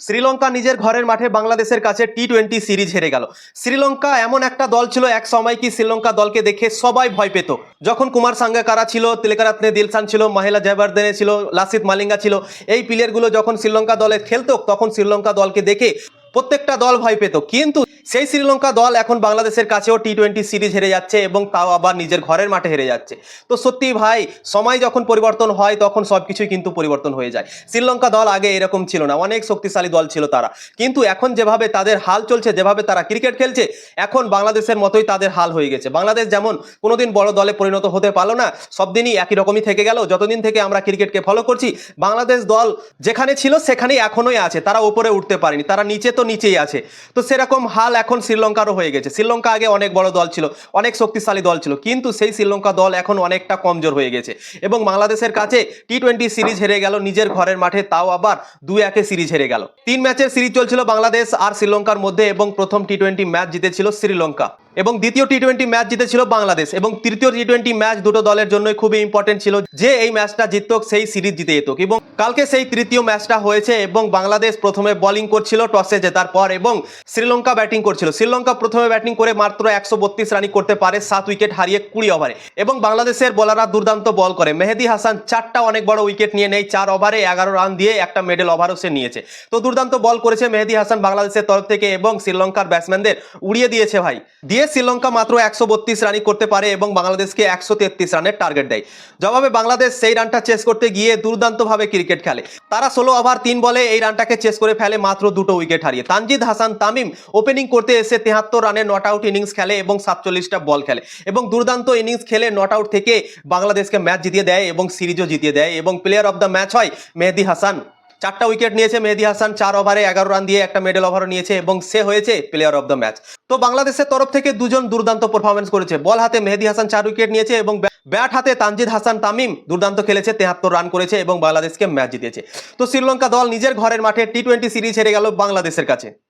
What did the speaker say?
শ্রীলঙ্কা নিজের ঘরের মাঠে বাংলাদেশের কাছে টি টোয়েন্টি সিরিজ হেরে গেল। শ্রীলঙ্কা এমন একটা দল ছিল, এক সময় কি শ্রীলঙ্কা দলকে দেখে সবাই ভয় পেত। যখন কুমার সাঙ্গাকারা ছিল, তিলকারাত্নে দিলসান ছিল, মহিলা জয়বর্ধনে ছিল, লাসিত মালিঙ্গা ছিল, এই প্লেয়ারগুলো যখন শ্রীলঙ্কা দলে খেলতো, তখন শ্রীলঙ্কা দলকে দেখে প্রত্যেকটা দল ভয় পেত। কিন্তু সেই শ্রীলঙ্কা দল এখন বাংলাদেশের কাছেও টি টোয়েন্টি সিরিজ হেরে যাচ্ছে এবং তাও আবার নিজের ঘরের মাঠে হেরে যাচ্ছে। তো সত্যি ভাই, সময় যখন পরিবর্তন হয়, তখন সব কিছুই কিন্তু পরিবর্তন হয়ে যায়। শ্রীলঙ্কা দল আগে এরকম ছিল না, অনেক শক্তিশালী দল ছিল তারা। কিন্তু এখন যেভাবে তাদের হাল চলছে, যেভাবে তারা ক্রিকেট খেলছে, এখন বাংলাদেশের মতোই তাদের হাল হয়ে গেছে। বাংলাদেশ যেমন কোনোদিন বড় দলে পরিণত হতে পারল না সব দিনই একই রকমই থেকে গেল। যতদিন থেকে আমরা ক্রিকেটকে ফলো করছি, বাংলাদেশ দল যেখানে ছিল সেখানেই এখনোই আছে। তারা উপরে উঠতে পারেনি, তারা নিচে তো নিচেই আছে। তো সেরকম হাল এখন শ্রীলঙ্কারও হয়ে গেছে। শ্রীলঙ্কা আগে অনেক বড় দল ছিল, অনেক শক্তিশালী দল ছিল, কিন্তু সেই শ্রীলঙ্কা দল এখন অনেকটা কমজোর হয়ে গেছে। এবং বাংলাদেশের কাছে টি টোয়েন্টি সিরিজ হেরে গেল নিজের ঘরের মাঠে, তাও আবার দু একে সিরিজ হেরে গেল। তিন ম্যাচের সিরিজ চলছিল বাংলাদেশ আর শ্রীলঙ্কার মধ্যে এবং প্রথম টি টোয়েন্টি ম্যাচ জিতেছিল শ্রীলঙ্কা। এবং দ্বিতীয় টি টোয়েন্টি ম্যাচ জিতেছিল বাংলাদেশ এবং তৃতীয় টি টোয়েন্টি ম্যাচ দুটো দলের জন্যই খুবই ইম্পর্টেন্ট ছিল যে এই ম্যাচটা জিতত সেই সিরিজ জিতে যেত এবং কালকে সেই তৃতীয় ম্যাচটা হয়েছে এবং বাংলাদেশ প্রথমে বোলিং করছিল টসে জেতার পর এবং শ্রীলঙ্কা ব্যাটিং করছিল। শ্রীলঙ্কা প্রথমে ব্যাটিং করে মাত্র একশো রানই করতে পারে, সাত উইকেট হারিয়ে কুড়ি ওভারে এবং বাংলাদেশের বোলাররা দুর্দান্ত বল করে। মেহেদি হাসান চারটা অনেক বড় উইকেট নিয়ে নেয়, চার ওভারে এগারো রান দিয়ে একটা মেডেল ওভারও সে নিয়েছে। তো দুর্দান্ত বল করেছে মেহেদি হাসান বাংলাদেশের তরফ থেকে এবং শ্রীলঙ্কার ব্যাটসম্যানদের উড়িয়ে দিয়েছে ভাই। দিয়ে শ্রীলঙ্কা মাত্র একশো বত্রিশ রানই করতে পারে এবং বাংলাদেশকে একশো তেত্রিশ রানের টার্গেট দেয়। জবাবে বাংলাদেশ সেই রানটা চেস করতে গিয়ে দুর্দান্তভাবে ক্রিকেট খেলে। তারা ষোলো ওভার তিন বলে এই রানটাকে চেস করে ফেলে মাত্র দুটো উইকেট হারিয়ে। তানজিদ হাসান তামিম ওপেনিং করতে এসে তেহাত্তর রানের নট আউট ইনিংস খেলে এবং সাতচল্লিশটা বল খেলে এবং দুর্দান্ত ইনিংস খেলে নট আউট থেকে বাংলাদেশকে ম্যাচ জিতিয়ে দেয় এবং সিরিজও জিতিয়ে দেয় এবং প্লেয়ার অফ দ্য ম্যাচ হয় মেহেদি হাসান। চারটা উইকেট নিয়েছে মেহেদি হাসান, চার ওভারে এগারো রান দিয়ে একটা মেডেল ওভারও নিয়েছে এবং সে হয়েছে প্লেয়ার অফ দ্য ম্যাচ তো বাংলাদেশের তরফ থেকে দুজন দুর্দান্ত পারফরমেন্স করেছে। বল হাতে মেহেদি হাসান চার উইকেট নিয়েছে এবং ব্যাট হাতে তানজিদ হাসান তামিম দুর্দান্ত খেলেছে, তেহাত্তর রান করেছে এবং বাংলাদেশকে ম্যাচ জিতেছে। তো শ্রীলঙ্কা দল নিজের ঘরের মাঠে টি টোয়েন্টি সিরিজ হেরে গেল বাংলাদেশের কাছে।